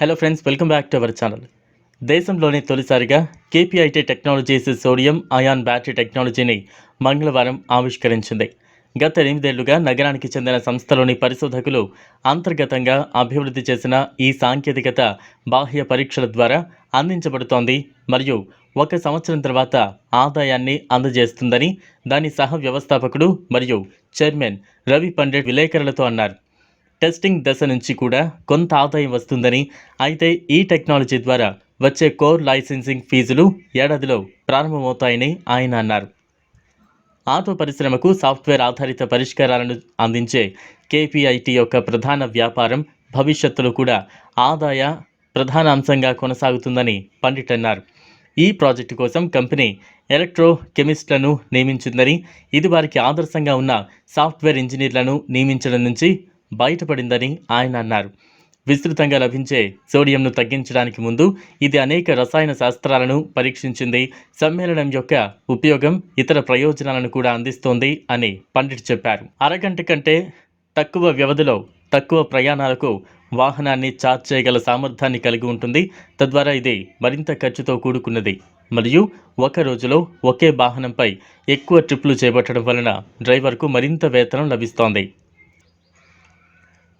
Hello friends welcome back to our channel దేశంలోనే తొలిసారిగా KPIT Technologies sodium ion battery టెక్నాలజీని మంగళవారం ఆవిష్కరించింది. గత ఎనిమిదేళ్ళుగా నగరానికి చెందిన సంస్థలోని పరిశోధకులు అంతర్గతంగా అభివృద్ధి చేసిన ఈ సాంకేతికత బాహ్య పరీక్షల ద్వారా అందించబడుతోంది మరియు ఒక సంవత్సరం తర్వాత ఆదాయాన్ని అందజేస్తుందని దాని సహ వ్యవస్థాపకుడు మరియు చైర్మన్ రవి పండిట్ విలేకరులతో అన్నారు. టెస్టింగ్ దశ నుంచి కూడా కొంత ఆదాయం వస్తుందని అయితే ఈ టెక్నాలజీ ద్వారా వచ్చే కోర్ లైసెన్సింగ్ ఫీజులు ఏడాదిలో ప్రారంభమవుతాయని ఆయన అన్నారు. ఆటో పరిశ్రమకు సాఫ్ట్వేర్ ఆధారిత పరిష్కారాలను అందించే కేపీఐటీ యొక్క ప్రధాన వ్యాపారం భవిష్యత్తులో కూడా ఆదాయ ప్రధాన అంశంగా కొనసాగుతుందని పండిట్ అన్నారు. ఈ ప్రాజెక్టు కోసం కంపెనీ ఎలక్ట్రో కెమిస్ట్లను నియమించిందని ఇది వారికి ఆదర్శంగా ఉన్న సాఫ్ట్వేర్ ఇంజనీర్లను నియమించడం నుంచి బయటపడిందని ఆయన అన్నారు. విస్తృతంగా లభించే సోడియంను తగ్గించడానికి ముందు ఇది అనేక రసాయన శాస్త్రాలను పరీక్షించింది సమ్మేళనం యొక్క ఉపయోగం ఇతర ప్రయోజనాలను కూడా అందిస్తోంది అని పండిట్ చెప్పారు. అరగంట కంటే తక్కువ వ్యవధిలో తక్కువ ప్రయాణాలకు వాహనాన్ని చార్జ్ చేయగల సామర్థ్యాన్ని కలిగి ఉంటుంది. తద్వారా ఇది మరింత ఖర్చుతో కూడుకున్నది. మరియు ఒక రోజులో ఒకే వాహనంపై ఎక్కువ ట్రిప్లు చేపట్టడం వలన డ్రైవర్కు మరింత వేతనం లభిస్తోంది.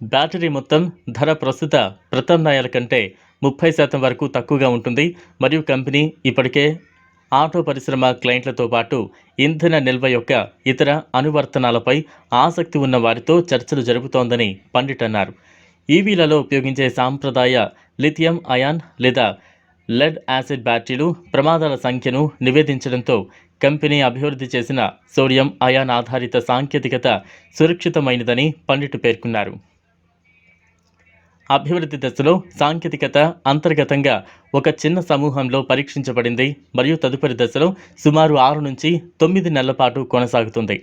బ్యాటరీ మొత్తం ధర ప్రస్తుత ప్రత్యామ్నాయాల కంటే ముప్పై శాతం వరకు తక్కువగా ఉంటుంది. మరియు కంపెనీ ఇప్పటికే ఆటో పరిశ్రమ క్లయింట్లతో పాటు ఇంధన నిల్వ యొక్క ఇతర అనువర్తనాలపై ఆసక్తి ఉన్న వారితో చర్చలు జరుపుతోందని పండిట్ అన్నారు. ఈవీలలో ఉపయోగించే సాంప్రదాయ లిథియం అయాన్ లేదా లెడ్ యాసిడ్ బ్యాటరీలు ప్రమాదాల సంఖ్యను నివేదించడంతో కంపెనీ అభివృద్ధి చేసిన సోడియం అయాన్ ఆధారిత సాంకేతికత సురక్షితమైనదని పండిట్ పేర్కొన్నారు. అభివృద్ధి దశలో సాంకేతికత అంతర్గతంగా ఒక చిన్న సమూహంలో పరీక్షించబడింది మరియు తదుపరి దశలో సుమారు ఆరు నుంచి తొమ్మిది నెలల పాటు కొనసాగుతుంది.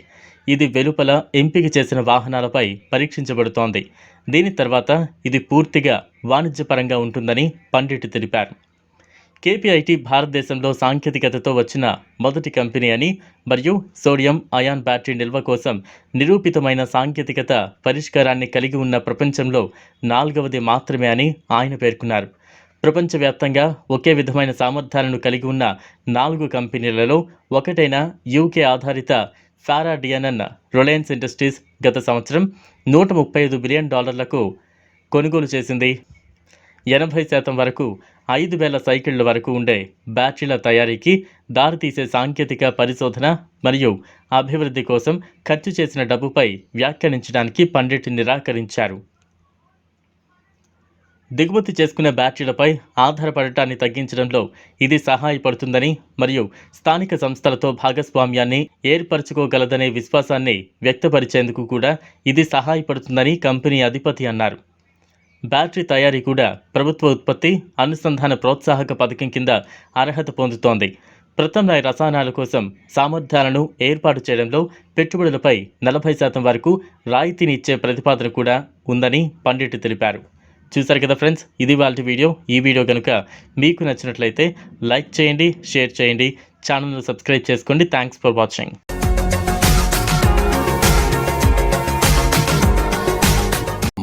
ఇది వెలుపల ఎంపిక చేసిన వాహనాలపై పరీక్షించబడుతోంది. దీని తర్వాత ఇది పూర్తిగా వాణిజ్యపరంగా ఉంటుందని పండిట్ తెలిపారు. కేపీఐటీ భారతదేశంలో సాంకేతికతతో వచ్చిన మొదటి కంపెనీ అని మరియు సోడియం అయాన్ బ్యాటరీ నిల్వ కోసం నిరూపితమైన సాంకేతికత పరిష్కారాన్ని కలిగి ఉన్న ప్రపంచంలో నాలుగవది మాత్రమే అని ఆయన పేర్కొన్నారు. ప్రపంచవ్యాప్తంగా ఒకే విధమైన సామర్థ్యాలను కలిగి ఉన్న నాలుగు కంపెనీలలో ఒకటైన యూకే ఆధారిత ఫారా డియనన్ రిలయన్స్ ఇండస్ట్రీస్ గత సంవత్సరం నూట ముప్పై ఐదు బిలియన్ డాలర్లకు కొనుగోలు చేసింది. ఎనభై శాతం వరకు ఐదు వేల సైకిళ్ళ వరకు ఉండే బ్యాటరీల తయారీకి దారితీసే సాంకేతిక పరిశోధన మరియు అభివృద్ధి కోసం ఖర్చు చేసిన డబ్బుపై వ్యాఖ్యానించడానికి పండిట్ నిరాకరించారు. దిగుమతి చేసుకునే బ్యాటరీలపై ఆధారపడటాన్ని తగ్గించడంలో ఇది సహాయపడుతుందని మరియు స్థానిక సంస్థలతో భాగస్వామ్యాన్ని ఏర్పరచుకోగలదనే విశ్వాసాన్ని వ్యక్తపరిచేందుకు కూడా ఇది సహాయపడుతుందని కంపెనీ అధిపతి అన్నారు. బ్యాటరీ తయారీ కూడా ప్రభుత్వ ఉత్పత్తి అనుసంధాన ప్రోత్సాహక పథకం కింద అర్హత పొందుతోంది. ప్రత్యామ్నాయ రసాయనాల కోసం సామర్థ్యాలను ఏర్పాటు చేయడంలో పెట్టుబడులపై నలభై శాతం వరకు రాయితీని ఇచ్చే ప్రతిపాదన కూడా ఉందని పండిట్ తెలిపారు. చూశారు కదా ఫ్రెండ్స్ ఇది వాళ్ళ వీడియో. ఈ వీడియో కనుక మీకు నచ్చినట్లయితే లైక్ చేయండి షేర్ చేయండి. ఛానల్ను సబ్స్క్రైబ్ చేసుకోండి. Thanks for watching.